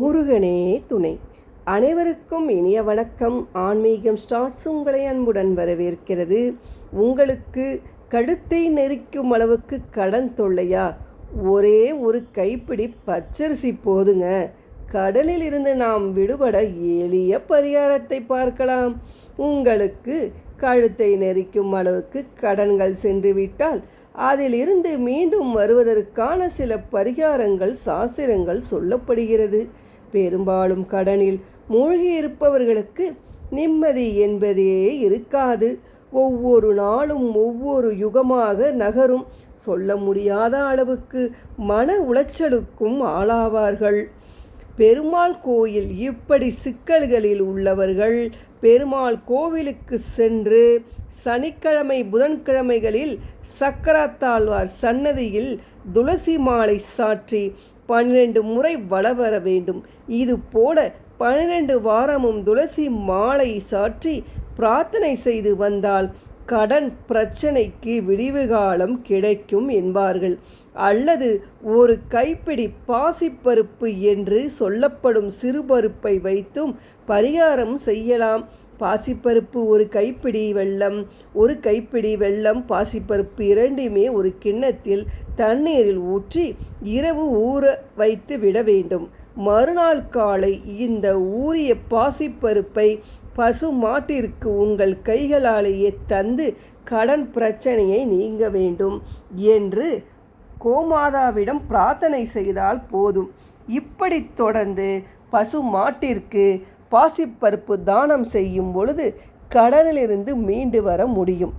முருகனே துணை. அனைவருக்கும் இனிய வணக்கம். ஆன்மீகம் ஸ்டார்ட்ஸ் உங்களை அன்புடன் வரவேற்கிறது. உங்களுக்கு கழுத்தை நெரிக்கும் அளவுக்கு கடன் தொல்லையா? ஒரே ஒரு கைப்பிடி பச்சரிசி போதுங்க. கடலில் இருந்து நாம் விடுபட எளிய பரிகாரத்தை பார்க்கலாம். உங்களுக்கு கழுத்தை நெரிக்கும் அளவுக்கு கடன்கள் சென்று விட்டால் அதிலிருந்து மீண்டும் வருவதற்கான சில பரிகாரங்கள் சாஸ்திரங்கள் சொல்லப்படுகிறது. பெரும்பாலும் கடனில் மூழ்கியிருப்பவர்களுக்கு நிம்மதி என்பதே இருக்காது. ஒவ்வொரு நாளும் ஒவ்வொரு யுகமாக நகரும். சொல்ல முடியாத அளவுக்கு மன உளைச்சலுக்கும் ஆளாவார்கள். பெருமாள் கோயில் இப்படி சிக்கல்களில் உள்ளவர்கள். பெருமாள் கோவிலுக்கு சென்று சனிக்கிழமை புதன்கிழமைகளில் சக்கரத்தாழ்வார் சன்னதியில் துளசி மாலை சாற்றி பன்னிரண்டு முறை வள வர வேண்டும். இது போல பன்னிரண்டு வாரமும் துளசி மாலை சாற்றி பிரார்த்தனை செய்து வந்தால் கடன் பிரச்சனைக்கு விடிவு காலம் கிடைக்கும் என்பார்கள். அல்லது ஒரு கைப்பிடி பாசிப்பருப்பு என்று சொல்லப்படும் சிறுபருப்பை வைத்தும் பரிகாரம் செய்யலாம். பாசிப்பருப்பு ஒரு கைப்பிடி வெள்ளம் ஒரு கைப்பிடி வெள்ளம் பாசிப்பருப்பு இரண்டுமே ஒரு கிண்ணத்தில் தண்ணீரில் ஊற்றி இரவு ஊற வைத்து விட வேண்டும். மறுநாள் காலை இந்த ஊறிய பாசிப்பருப்பை பசு மாட்டிற்கு உங்கள் கைகளாலேயே தந்து கடன் பிரச்சனையை நீங்க வேண்டும் என்று கோமாதாவிடம் பிரார்த்தனை செய்தால் போதும். இப்படி தொடர்ந்து பசு மாட்டிற்கு பாசிப்பருப்பு தானம் செய்யும் பொழுது கடனிலிருந்து மீண்டு வர முடியும்.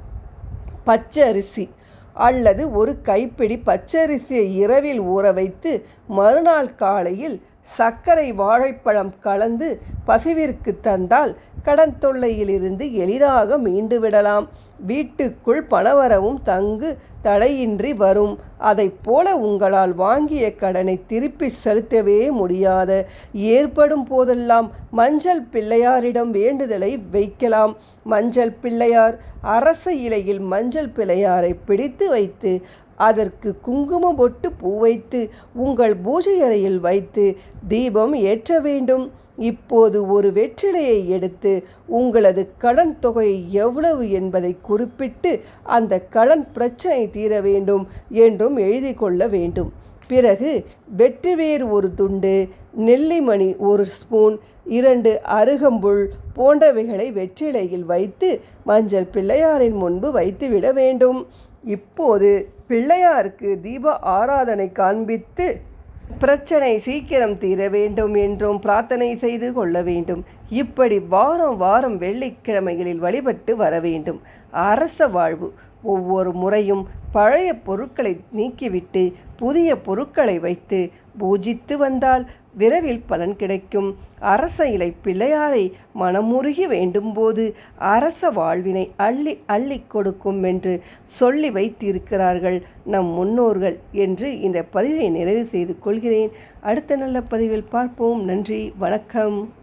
பச்சரிசி அல்லது ஒரு கைப்பிடி பச்சரிசியை இரவில் ஊற வைத்து மறுநாள் காலையில் சர்க்கரை வாழைப்பழம் கலந்து பசுவிற்கு தந்தால் கடன் தொல்லையிலிருந்து எளிதாக மீண்டு விடலாம். வீட்டுக்குள் பணவரவும் தங்கு தடையின்றி வரும். அதைப் போல உங்களால் வாங்கிய கடனை திருப்பி செலுத்தவே முடியாத. ஏற்படும் போதெல்லாம் மஞ்சள் பிள்ளையாரிடம் வேண்டுதலை வைக்கலாம். மஞ்சள் பிள்ளையார் அரச இலையில் மஞ்சள் பிள்ளையாரை பிடித்து வைத்து அதற்கு குங்கும பொட்டு பூ வைத்து உங்கள் பூஜை அறையில் வைத்து தீபம் ஏற்ற வேண்டும். இப்போது ஒரு வெற்றிலையை எடுத்து உங்களது கடன் தொகை எவ்வளவு என்பதை குறிப்பிட்டு அந்த கடன் பிரச்சனை தீர வேண்டும் என்றும் எழுதி கொள்ள வேண்டும். பிறகு வெற்றிவேர் ஒரு துண்டு நெல்லிமணி ஒரு ஸ்பூன் இரண்டு அருகம்புல் போன்றவைகளை வெற்றிலையில் வைத்து மஞ்சள் பிள்ளையாரின் முன்பு வைத்துவிட வேண்டும். இப்போது பிள்ளையாருக்கு தீப ஆராதனை காண்பித்து பிரச்சனை சீக்கிரம் தீர வேண்டும் என்றும் பிரார்த்தனை செய்து கொள்ள வேண்டும். இப்படி வாரம் வாரம் வெள்ளிக்கிழமைகளில் வழிபட்டு வர வேண்டும். அரச வாழ்வு. ஒவ்வொரு முறையும் பழைய பொருட்களை நீக்கிவிட்டு புதிய பொருட்களை வைத்து பூஜித்து வந்தால் விரைவில் பலன் கிடைக்கும். அரச இலை பிள்ளையாரை மனமுருகி வேண்டும்போது அரச வாழ்வினை அள்ளி அள்ளி கொடுக்கும் என்று சொல்லி வைத்திருக்கிறார்கள் நம் முன்னோர்கள் என்று இந்த பதிவை நிறைவு செய்து கொள்கிறேன். அடுத்த நல்ல பதிவில் பார்ப்போம். நன்றி வணக்கம்.